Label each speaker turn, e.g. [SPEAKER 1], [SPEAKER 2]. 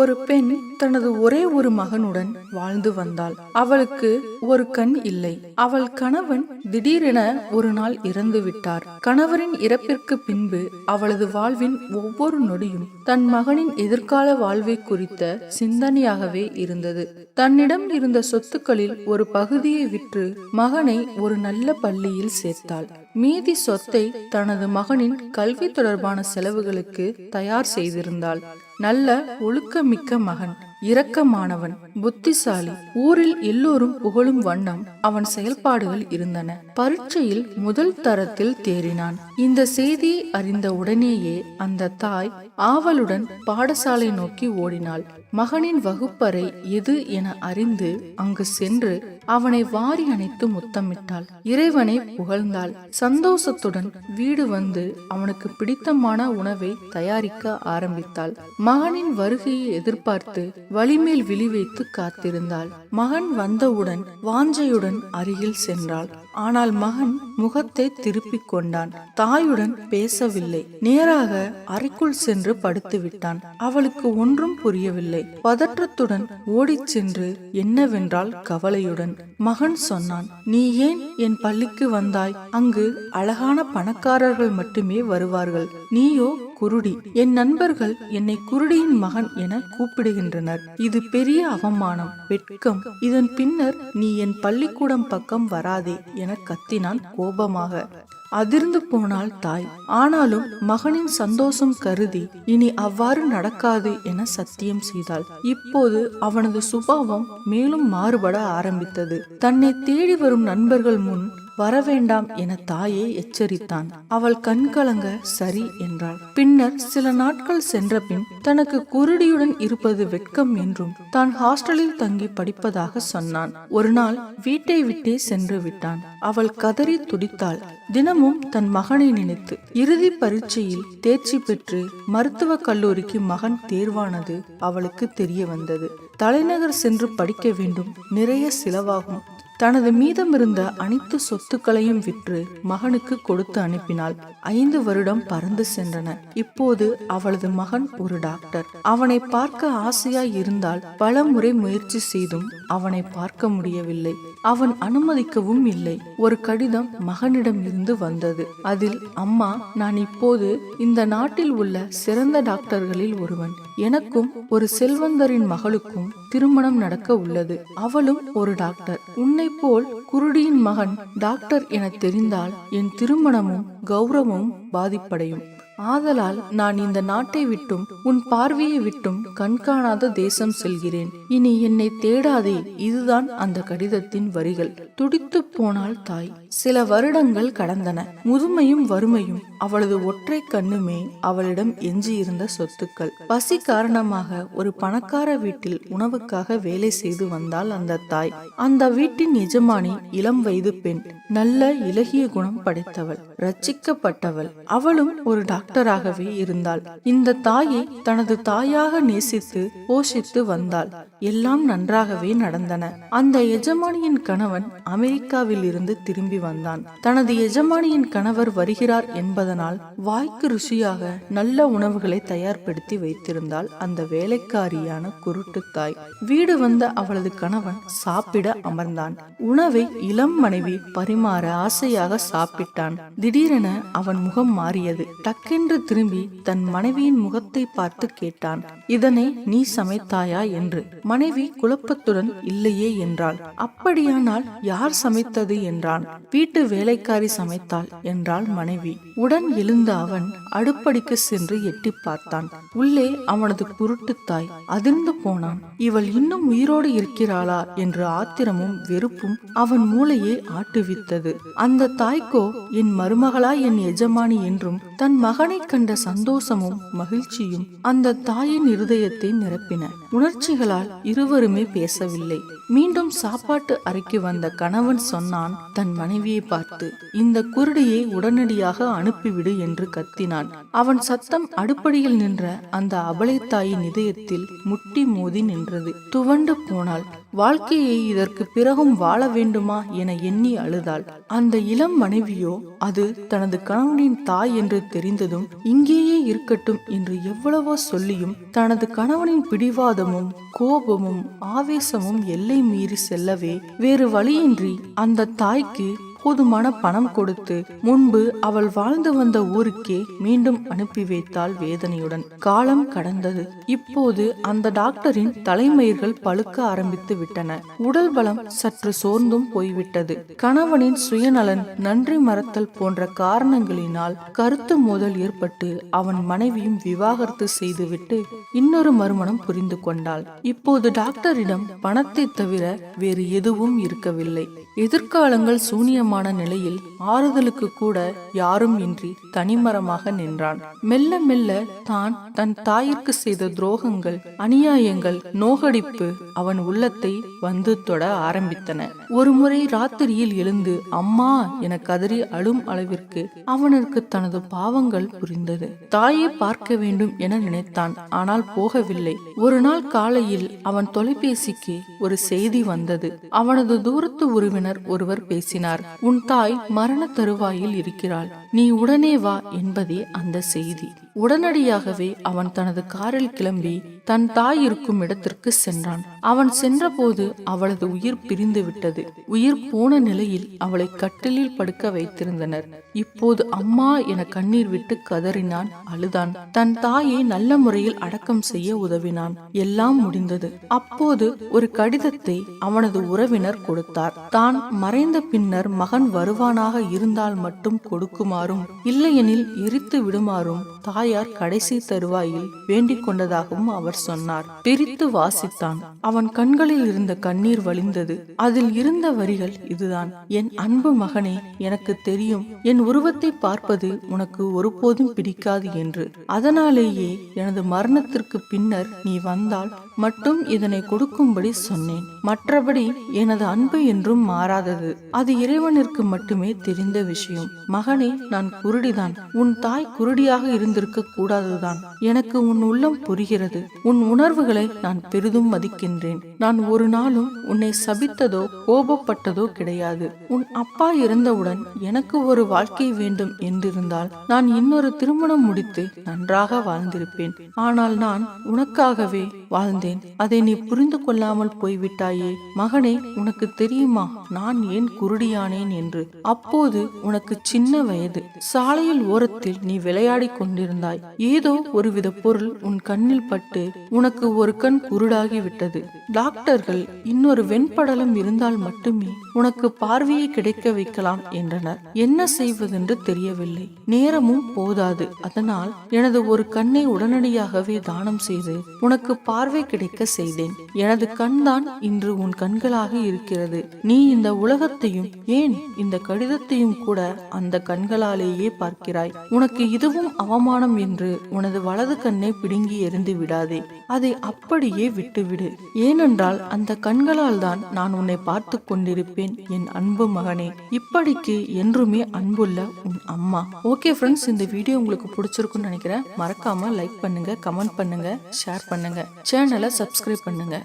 [SPEAKER 1] ஒரு பெண் தனது ஒரே ஒரு மகனுடன் வாழ்ந்து வந்தாள். அவளுக்கு ஒரு கண் இல்லை. அவள் கணவன் திடீரென ஒரு நாள் இறந்து விட்டார். கணவரின் இறப்பிற்கு பின்பு அவளது வாழ்வின் ஒவ்வொரு நொடியும் தன் மகனின் எதிர்கால வாழ்வை குறித்த சிந்தனையாகவே இருந்தது. தன்னிடம் இருந்த சொத்துக்களில் ஒரு பகுதியை விற்று மகனை ஒரு நல்ல பள்ளியில் சேர்த்தாள். மீதி சொத்தை தனது மகனின் கல்வி தொடர்பான செலவுகளுக்கு தயார் செய்திருந்தாள். நல்ல ஒழுக்கமிக்க மகன் இரக்கமானவன் புத்திசாலி. ஊரில் எல்லோரும் புகழும் வண்ணம் அவன் செயல்பாடுகள் இருந்தன. பரீட்சையில் முதல் தரத்தில் தேறினான். இந்த செய்தியை அறிந்த உடனேயே அந்த தாய் ஆவலுடன் பாடசாலை நோக்கி ஓடினாள். மகனின் வகுப்பறை எது என அறிந்து அங்கு சென்று அவனை வாரி அணைத்து முத்தமிட்டாள். இறைவனை புகழ்ந்தாள். சந்தோஷத்துடன் வீடு வந்து அவனுக்கு பிடித்தமான உணவை தயாரிக்க ஆரம்பித்தாள். மகனின் வருகையை எதிர்பார்த்து வழிமேல் விழி வைத்து காத்திருந்தாள். மகன் வந்தவுடன் வாஞ்சையுடன் அருகில் சென்றாள். ஆனால் மகன் முகத்தை திருப்பிக் கொண்டான். தாயுடன் பேசவில்லை. நேராக அறைக்குள் சென்று படுத்து விட்டான் அவளுக்கு ஒன்றும் புரியவில்லை. பதற்றத்துடன் ஓடிச் சென்று என்னவென்றால் கவலையுடன் மகன் சொன்னான் நீ ஏன் என் பள்ளிக்கு வந்தாய்? அங்கு அழகான பணக்காரர்கள் மட்டுமே வருவார்கள். நீயோ குருடி. என் நண்பர்கள் என்னை குருடியின் மகன் என கூப்பிடுகின்றனர். இது பெரிய அவமானம் வெட்கம். இதன் பின்னர் நீ என் பள்ளிக்கூடம் பக்கம் வராதே என கத்தினான் கோபமாக. அதிர்ந்து போனாள் தாய். ஆனாலும் மகனின் சந்தோஷம் கருதி இனி அவ்வாறு நடக்காது என சத்தியம் செய்தாள். இப்போது அவனது சுபாவம் மேலும் மாறுபட ஆரம்பித்தது. தன்னை தேடி வரும் நண்பர்கள் முன் வரவேண்டாம் என தாயை எச்சரித்தான். அவள் கண்கலங்க சரி என்றாள். பின்னர் சில நாட்கள் சென்ற பின் தனக்கு குருடியுடன் இருப்பது வெட்கம் என்றும் தான் ஹாஸ்டலில் தங்கி படிப்பதாக சொன்னான். ஒரு நாள் வீட்டை விட்டே சென்று விட்டான். அவள் கதறி துடித்தாள். தினமும் தன் மகனை நினைத்து இறுதி பரீட்சையில் தேர்ச்சி பெற்று மருத்துவக் கல்லூரிக்கு மகன் தேர்வானது அவளுக்கு தெரிய வந்தது. தலைநகர் சென்று படிக்க வேண்டும். நிறைய செலவாகும். தனது மீதமிருந்த அனைத்து சொத்துக்களையும் விற்று மகனுக்கு கொடுத்து அனுப்பினாள் ஐந்து வருடம் பறந்து சென்றன. இப்போது அவளது மகன் ஒரு டாக்டர். அவனை பார்க்க ஆசையாய் இருந்தால் பல முறை முயற்சி செய்தும் அவனை பார்க்க முடியவில்லை. அவன் அனுமதிக்கவும் இல்லை. ஒரு கடிதம் மகனிடம் இருந்து வந்தது. அதில் அம்மா நான் இப்போது இந்த நாட்டில் உள்ள சிறந்த டாக்டர்களில் ஒருவன். எனக்கும் ஒரு செல்வந்தரின் மகளுக்கும் திருமணம் நடக்க உள்ளது. அவளும் ஒரு டாக்டர். உன்னை போல் குருடியின் மகன் டாக்டர் என தெரிந்தால் என் திருமணமும் கௌரவமும் பாதிப்படையும். ஆதலால் நான் இந்த நாட்டை விட்டும் உன் பார்வையை விட்டும் கண்காணாத தேசம் செல்கிறேன். இனி என்னை தேடாதே இதுதான் அந்த கடிதத்தின் வரிகள். துடித்து போனாள் தாய் சில வருடங்கள் கடந்தன. முதுமையும் வறுமையும் அவளது ஒற்றை கண்ணுமே அவளிடம் எஞ்சியிருந்த சொத்துக்கள். பசி காரணமாக ஒரு பணக்கார வீட்டில் உணவுக்காக வேலை செய்து வந்தாள் அந்த தாய். அந்த வீட்டின் எஜமானி இளம் வயது பெண் நல்ல இலகிய குணம் படைத்தவள் ரட்சிக்கப்பட்டவள். அவளும் ஒரு டாக்டர் டாக்டராகவே இருந்தாள். இந்த தாயை தனது தாயாக நேசித்து போஷித்து வந்தாள். எல்லாம் நன்றாகவே நடந்தன. அந்த எஜமானியின் கணவன் அமெரிக்காவில் இருந்து திரும்பி வந்தான். தனது எஜமானியின் கணவர் வருகிறார் என்பதனால் வாய்க்கு ருசியாக நல்ல உணவுகளை தயார்படுத்தி வைத்திருந்தாள் அந்த வேலைக்காரியான குருட்டு தாய் வீடு வந்த அவளது கணவன் சாப்பிட அமர்ந்தான். உணவை இளம் மனைவி பரிமாற ஆசையாக சாப்பிட்டான். திடீரென அவன் முகம் மாறியது. டக்கு சட்டென்று திரும்பி தன் மனைவியின் முகத்தை பார்த்து கேட்டான் இதனை நீ சமைத்தாயா? என்று. மனைவி குழப்பத்துடன் இல்லையே என்றாள். அப்படியானால் யார் சமைத்தது? என்றான். வீட்டு வேலைக்காரி சமைத்தாள் என்றாள் மனைவி. உடன் எழுந்த அவன் அடுப்படிக்கு சென்று எட்டி பார்த்தான். உள்ளே அவனது குருட்டு தாய் அதிர்ந்து போனான். இவள் இன்னும் உயிரோடு இருக்கிறாளா? என்று ஆத்திரமும் வெறுப்பும் அவன் மூளையை ஆட்டுவித்தது. அந்த தாய்க்கோ என் மருமகளா என் எஜமானி? என்றும் தன் மகனை கண்ட சந்தோஷமும் மகிழ்ச்சியும் அந்த தாயின் இருதயத்தை நிரப்பின. உணர்ச்சிகளால் இருவருமே பேசவில்லை. மீண்டும் சாப்பாட்டு அறைக்கு வந்த கணவன் சொன்னான் தன் மனைவியை பார்த்து இந்த குருடியை உடனடியாக அனுப்பிவிடு என்று கத்தினான். அவன் சத்தம் அடுப்படியில் நின்ற அந்த அபலை தாயின் இதயத்தில் முட்டி மோதி நின்றது. துவண்டு போனால் வாழ்க்கையை இதற்கு பிறகும் வாழ வேண்டுமா என எண்ணி அழுதாள். அந்த இளம் மனைவியோ அது தனது கணவனின் தாய் என்று தெரிந்ததும் இங்கேயே இருக்கட்டும் என்று எவ்வளவோ சொல்லியும் தனது கணவனின் பிடிவாதமும் கோபமும் ஆவேசமும் எல்லை மீறி செல்லவே வேறு வழியின்றி அந்த தாய்க்கு போதுமான பணம் கொடுத்து முன்பு அவள் வாழ்ந்து வந்த ஊருக்கே மீண்டும் அனுப்பி வைத்தாள் வேதனையுடன். காலம் கடந்தது. இப்போது அந்த டாக்டரின் தலைமயிர்கள் பழுக்க ஆரம்பித்து விட்டன. உடல் பலம் சற்று சோர்ந்தும் போய்விட்டது. கணவனின் சுயநலன் நன்றி மறத்தல் போன்ற காரணங்களினால் கருத்து மோதல் ஏற்பட்டு அவன் மனைவியும் விவாகரத்து செய்துவிட்டு இன்னொரு மறுமணம் புரிந்து கொண்டாள். இப்போது டாக்டரிடம் பணத்தை தவிர வேறு எதுவும் இருக்கவில்லை. எதிர்காலங்கள் சூனியமான நிலையில் ஆறுதலுக்கு கூட யாரும் இன்றி தனிமரமாக நின்றான். மெல்ல மெல்ல தான் தன் தாயிற்கு செய்த துரோகங்கள் அநியாயங்கள் நோகடிப்பு அவன் உள்ளத்தை வந்து தொட ஆரம்பித்தன. ஒரு முறை ராத்திரியில் எழுந்து அம்மா என கதறி அழும் அளவிற்கு அவனுக்கு தனது பாவங்கள் புரிந்தது. தாயை பார்க்க வேண்டும் என நினைத்தான் ஆனால் போகவில்லை. ஒரு நாள் காலையில் அவன் தொலைபேசிக்கு ஒரு செய்தி வந்தது. அவனது தூரத்து உறவினர் ஒருவர் பேசினார் உன் தாய் மரண தருவாயில் இருக்கிறாள். நீ உடனே வா என்பதே அந்த செய்தி. உடனடியாகவே அவன் தனது காரில் கிளம்பி தன் தாய் இருக்கும் இடத்திற்கு சென்றான். அவன் சென்றபோது அவளது உயிர் பிரிந்து விட்டது உயிர் போன நிலையில் அவளை கட்டிலில் படுக்க வைத்திருந்தனர். இப்போது அம்மா என கண்ணீர் விட்டு கதறினான் அழுதான். தன் தாயை நல்ல முறையில் அடக்கம் செய்ய உதவினான். எல்லாம் முடிந்தது. அப்போது ஒரு கடிதத்தை அவனது உறவினர் கொடுத்தார். தான் மறைந்த பின்னர் மகன் வருவானாக இருந்தால் மட்டும் கொடுக்குமாறும் இல்லையெனில் எரித்து விடுமாறும் தாயார் கடைசி தருவாயில் வேண்டிக் கொண்டதாகவும் அவர் சொன்னார். பிரித்து வாசித்தான். அவன் கண்களில் இருந்த கண்ணீர் வழிந்தது. அதில் இருந்த வரிகள் இதுதான். என் அன்பு மகனே எனக்கு தெரியும். என் உருவத்தை பார்ப்பது உனக்கு ஒருபோதும் பிடிக்காது என்று. அதனாலேயே எனது மரணத்திற்கு பின்னர் நீ வந்தால் மட்டும் இதனை கொடுக்கும்படி சொன்னேன். மற்றபடி எனது அன்பு என்றும் மாறாதது. அது இறைவனிற்கு மட்டுமே தெரிந்த விஷயம். மகனே நான் குருடிதான். உன் தாய் குருடியாக இருந்திருக்க கூடாதுதான் எனக்கு உன் உள்ளம் புரிகிறது. உன் உணர்வுகளை நான் பெரிதும் மதிக்கின்றேன். நான் ஒரு நாளும் உன்னை சபித்ததோ கோபப்பட்டதோ கிடையாது. உன் அப்பா இறந்தவுடன் எனக்கு ஒரு வாழ்க்கை வேண்டும் என்றிருந்தால் நான் இன்னொரு திருமணம் முடித்து நன்றாக வாழ்ந்திருப்பேன். ஆனால் நான் உனக்காகவே வாழ்ந்தேன். அதை நீ புரிந்து கொள்ளாமல் போய்விட்டாயே. மகனே உனக்கு தெரியுமா? நான் ஏன் குருடியானேன் என்று. அப்போது உனக்கு சின்ன வயது. சாலையில் ஓரத்தில் நீ விளையாடி கொண்டிருந்தாய். ஏதோ ஒருவித பொருள் உன் கண்ணில் பட்டு உனக்கு ஒரு கண் குருடாகி விட்டது டாக்டர்கள் இன்னொரு வெண்படலம் இருந்தால் மட்டுமே உனக்கு பார்வையை கிடைக்க வைக்கலாம் என்றனர். என்ன செய்வதென்று தெரியவில்லை. நேரமும் போதாது. அதனால் எனது ஒரு கண்ணை உடனடியாகவே தானம் செய்து உனக்கு பார்வை கிடைக்க செய்தேன். எனது கண்தான் இன்று உன் கண்களாக இருக்கிறது. நீ இந்த உலகத்தையும் ஏன் இந்த கடிதத்தையும் கூட அந்த கண்களாலேயே பார்க்கிறாய். உனக்கு இதுவும் அவமானம் என்று உனது வலது கண்ணை பிடுங்கி எறிந்து விடாதே. அதை அப்படியே விட்டுவிடு. ஏனென்றால் அந்த கண்களால் தான் நான் உன்னை பார்த்து கொண்டிருப்பேன் என் அன்பு மகனே. இப்படிக்கு என்றுமே அன்புள்ள உன் அம்மா. ஓகே ஃப்ரெண்ட்ஸ் இந்த வீடியோ உங்களுக்கு பிடிச்சிருக்குன்னு நினைக்கிறேன். மறக்காம லைக் பண்ணுங்க கமெண்ட் பண்ணுங்க ஷேர் பண்ணுங்க. சேனலை சப்ஸ்கிரைப் பண்ணுங்க.